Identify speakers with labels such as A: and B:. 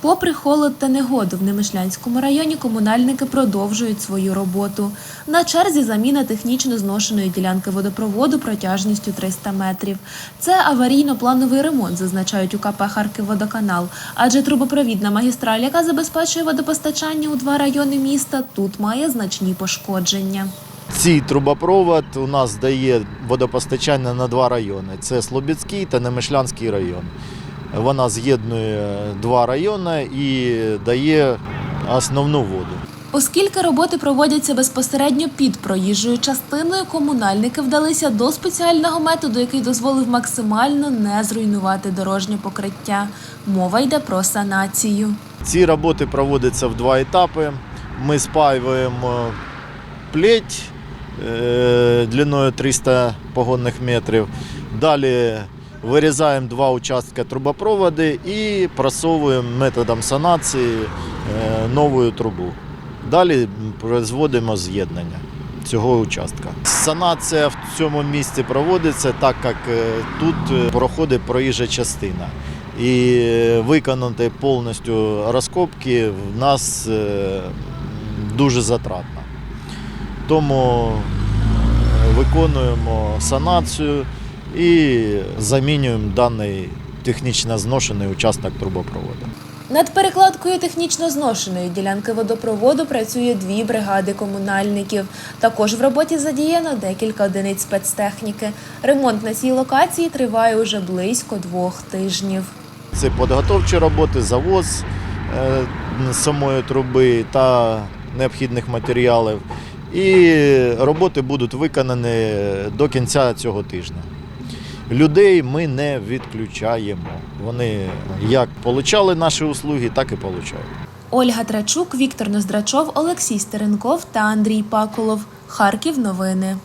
A: Попри холод та негоду в Немишлянському районі комунальники продовжують свою роботу. На черзі заміна технічно зношеної ділянки водопроводу протяжністю 300 метрів. Це аварійно-плановий ремонт, зазначають у КП «Харківводоканал», адже трубопровідна магістраль, яка забезпечує водопостачання у два райони міста, тут має значні пошкодження.
B: Цей трубопровод у нас дає водопостачання на два райони: це Слобідський та Немишлянський район. Вона з'єднує два райони і дає основну воду.
A: Оскільки роботи проводяться безпосередньо під проїжджою частиною, комунальники вдалися до спеціального методу, який дозволив максимально не зруйнувати дорожнє покриття. Мова йде про санацію.
B: Ці роботи проводяться в два етапи. Ми спаюємо плеть е, длиною 300 погонних метрів. Далі вирізаємо два участки трубопроводи і просовуємо методом санації е, нову трубу. Далі производимо з'єднання цього участка. Санація в цьому місці проводиться так, як е, тут е, проходить проїжджа частина. І виконати повністю розкопки в нас дуже затратно. Тому виконуємо санацію і замінюємо даний технічно зношений участок трубопроводу.
A: Над перекладкою технічно зношеної ділянки водопроводу працює дві бригади комунальників. Також в роботі задіяно декілька одиниць спецтехніки. Ремонт на цій локації триває уже близько двох тижнів.
B: Це підготовчі роботи, завоз е, самої труби та необхідних матеріалів. І роботи будуть виконані до кінця цього тижня. Людей ми не відключаємо. Вони як отримали наші услуги, так і отримують.
A: Ольга Трачук, Віктор Ноздрачов, Олексій Стеренков та Андрій Паколов. Харків новини.